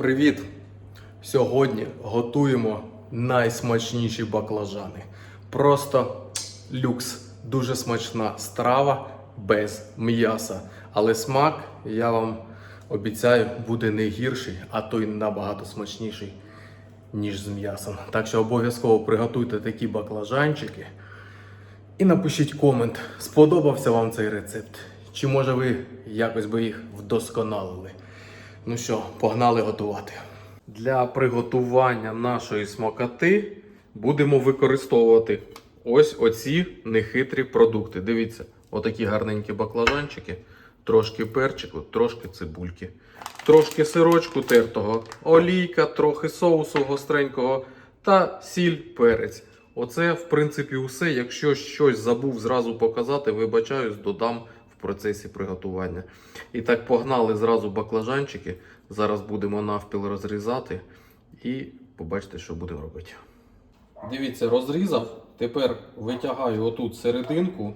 Привіт! Сьогодні готуємо найсмачніші баклажани. Просто люкс. Дуже смачна страва без м'яса. Але смак, я вам обіцяю, буде не гірший, а то й набагато смачніший, ніж з м'ясом. Так що обов'язково приготуйте такі баклажанчики. І напишіть комент, сподобався вам цей рецепт. Чи може ви якось би їх вдосконалили? Ну що, погнали готувати. Для приготування нашої смакоти будемо використовувати ось оці нехитрі продукти. Дивіться, отакі гарненькі баклажанчики, трошки перчику, трошки цибульки, трошки сирочку тертого, олійка, трохи соусу гостренького та сіль, перець. Оце, в принципі, усе. Якщо щось забув зразу показати, вибачаюсь, додам в процесі приготування. І так погнали зразу баклажанчики. Зараз будемо навпіл розрізати і побачите, що будемо робити. Дивіться, розрізав. Тепер витягаю отут серединку,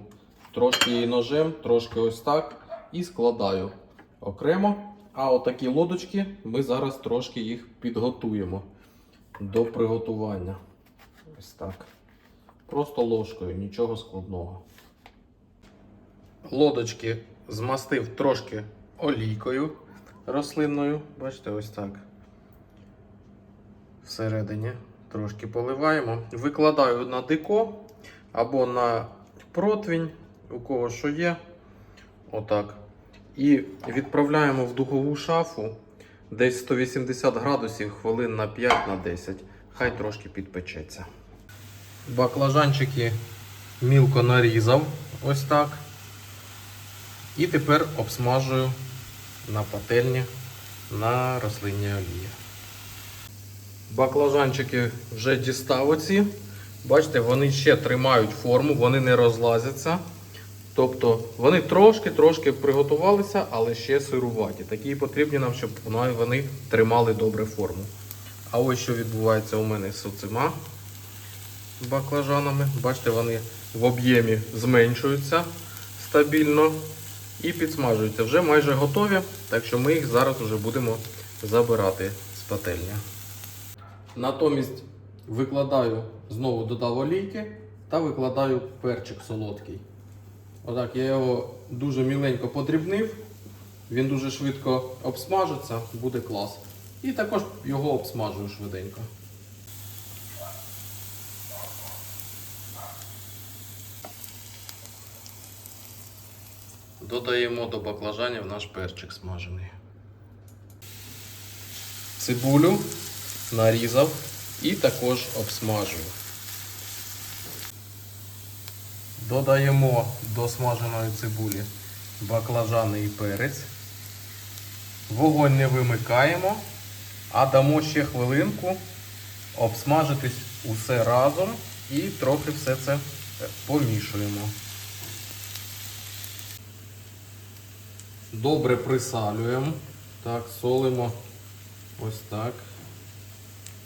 трошки її ножем, трошки ось так, і складаю окремо. А отакі лодочки ми зараз трошки їх підготуємо до приготування. Ось так. Просто ложкою, нічого складного. Лодочки змастив трошки олійкою рослинною. Бачите, ось так. Всередині трошки поливаємо. Викладаю на дико або на противень, у кого що є. Отак. І відправляємо в духову шафу десь 180 градусів хвилин на 5 на 10. Хай трошки підпечеться. Баклажанчики мілко нарізав ось так. І тепер обсмажую на пательні на рослинній олії. Баклажанчики вже дістав оці. Бачите, вони ще тримають форму, вони не розлазяться. Тобто вони трошки-трошки приготувалися, але ще сируваті. Такі потрібні нам, щоб вони тримали добре форму. А ось що відбувається у мене з оцима баклажанами. Бачите, вони в об'ємі зменшуються стабільно і підсмажуються. Вже майже готові, так що ми їх зараз вже будемо забирати з пательні. Натомість викладаю, знову додав олійки та викладаю перчик солодкий. Отак, я його дуже міленько подрібнив, він дуже швидко обсмажиться, буде клас. І також його обсмажую швиденько. Додаємо до баклажанів наш перчик смажений. Цибулю нарізав і також обсмажую. Додаємо до смаженої цибулі баклажани і перець. Вогонь не вимикаємо, а дамо ще хвилинку обсмажитись усе разом і трохи все це помішуємо. Добре присалюємо. Так, солимо. Ось так.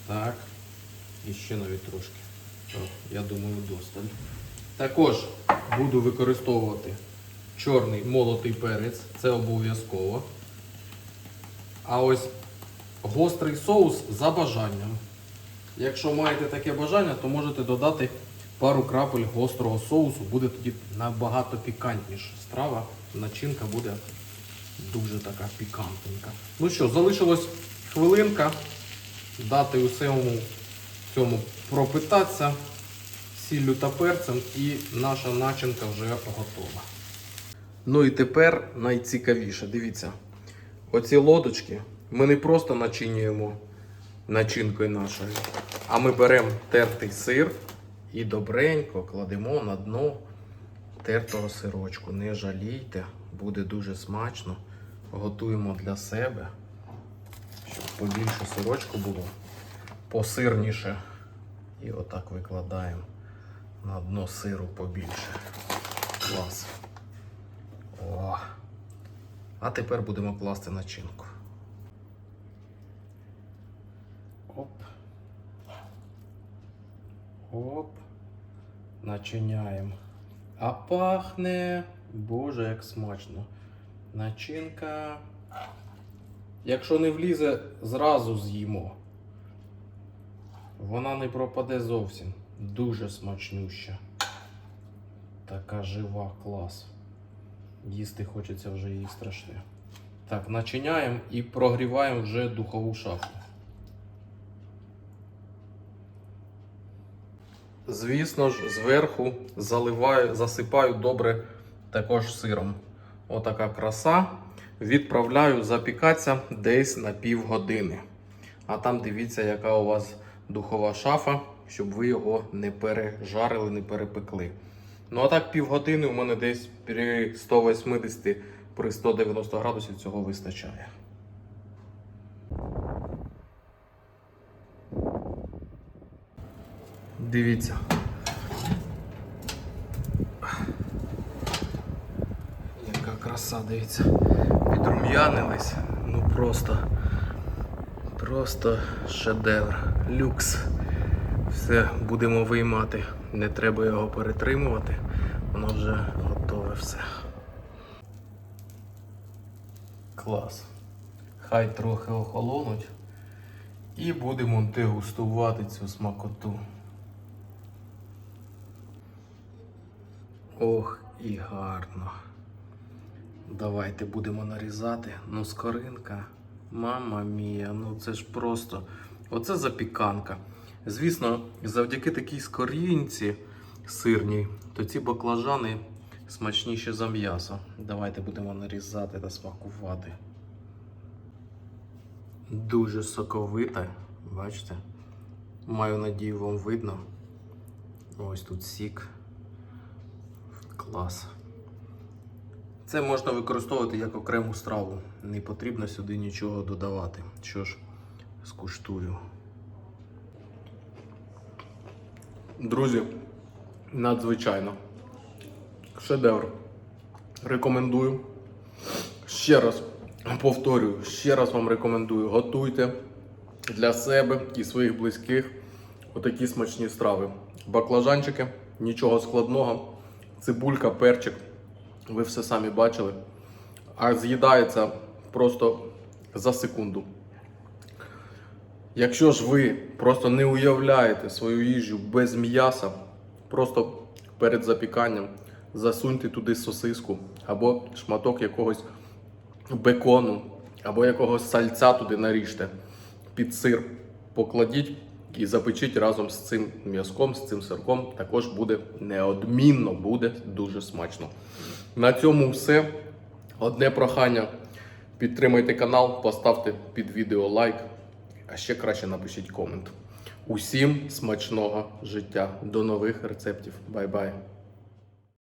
Так. І ще навіть трошки. Так, я думаю, досталь. Також буду використовувати чорний молотий перець. Це обов'язково. А ось гострий соус за бажанням. Якщо маєте таке бажання, то можете додати пару крапель гострого соусу. Буде тоді набагато пікантніша страва. Начинка буде дуже така пікантненька. Ну що, залишилось хвилинка. Дати усьому цьому пропитатися сіллю та перцем і наша начинка вже готова. Ну і тепер найцікавіше, дивіться, оці лодочки ми не просто начинюємо начинкою нашою, а ми беремо тертий сир і добренько кладемо на дно тертого сирочку. Не жалійте, буде дуже смачно. Готуємо для себе, щоб побільше сирочку було, посирніше. І отак викладаємо на дно сиру побільше. Клас. О. А тепер будемо класти начинку. Оп. Оп. Начиняємо. А пахне. Боже, як смачно. Начинка Якщо не влізе, зразу з'їмо. Вона не пропаде зовсім. Дуже смачнюща. Така жива клас. Їсти хочеться вже її страшне. Так, начиняємо і прогріваємо вже духову шафу. Звісно ж, зверху заливаю, засипаю добре також сиром. Отака краса. Відправляю запікатися десь на півгодини. А там дивіться, яка у вас духова шафа, щоб ви його не пережарили, не перепекли. Ну а так півгодини у мене десь при 180 при 190 градусів цього вистачає. Дивіться. Яка краса, дивіться. Підрум'янились. Ну просто. Просто шедевр. Люкс. Все будемо виймати. Не треба його перетримувати. Воно вже готове все. Клас. Хай трохи охолонуть. І будемо дегустувати цю смакоту. Ох, і гарно. Давайте будемо нарізати. Ну, скоринка. Мама мія, ну це ж просто. Оце запіканка. Звісно, завдяки такій скорінці сирній, то ці баклажани смачніші за м'ясо. Давайте будемо нарізати та смакувати. Дуже соковита, бачите? Маю надію, вам видно. Ось тут сік. Клас. Це можна використовувати як окрему страву. Не потрібно сюди нічого додавати. Що ж, скуштую. Друзі, надзвичайно. Шедевр. Рекомендую. Ще раз повторюю, ще раз вам рекомендую. Готуйте для себе і своїх близьких отакі смачні страви. Баклажанчики, нічого складного. Цибулька, перчик. Ви все самі бачили. А з'їдається просто за секунду. Якщо ж ви просто не уявляєте свою їжу без м'яса, просто перед запіканням засуньте туди сосиску або шматок якогось бекону, або якогось сальця туди наріжте під сир, покладіть і запечіть разом з цим м'язком, з цим сирком. Також буде неодмінно, буде дуже смачно. На цьому все. Одне прохання. Підтримайте канал, поставте під відео лайк, а ще краще напишіть комент. Усім смачного життя. До нових рецептів. Бай-бай.